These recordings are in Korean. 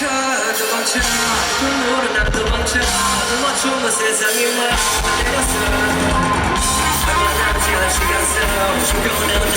도망쳐 도망쳐 눈물은 안 도망쳐 세상이 와 내렸어 얼마 남지 않은 시간 속 죽어내는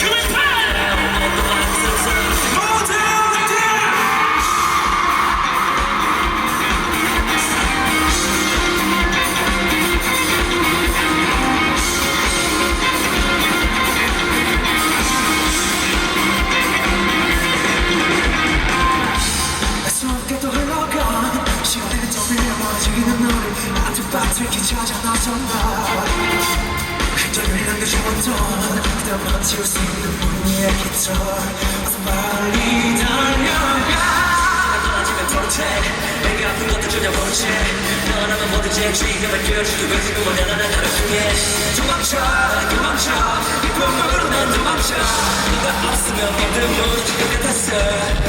숨게도 흘러가. 시간에 더 밀려버리는 너를 아주 빠뜨게 찾아 나선다. 흔적을 남겨주었던 그대 만지울 수 있는 우리의 깃털 어서 빨리 달려가. 떨어지면 도체 내가 아픈 것도 전혀 모르지. 너라면 뭐든지 지금을 끼워줄게 왜 지금 원하는 나를 통해 도망쳐 도망쳐. 이 꿈으로 난 도망쳐. 너가 없으면 모든 무너질 것 같았어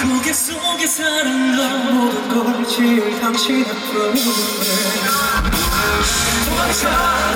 고개 속에 사랑과 모든 걸 지을 당신의 품에 도망쳐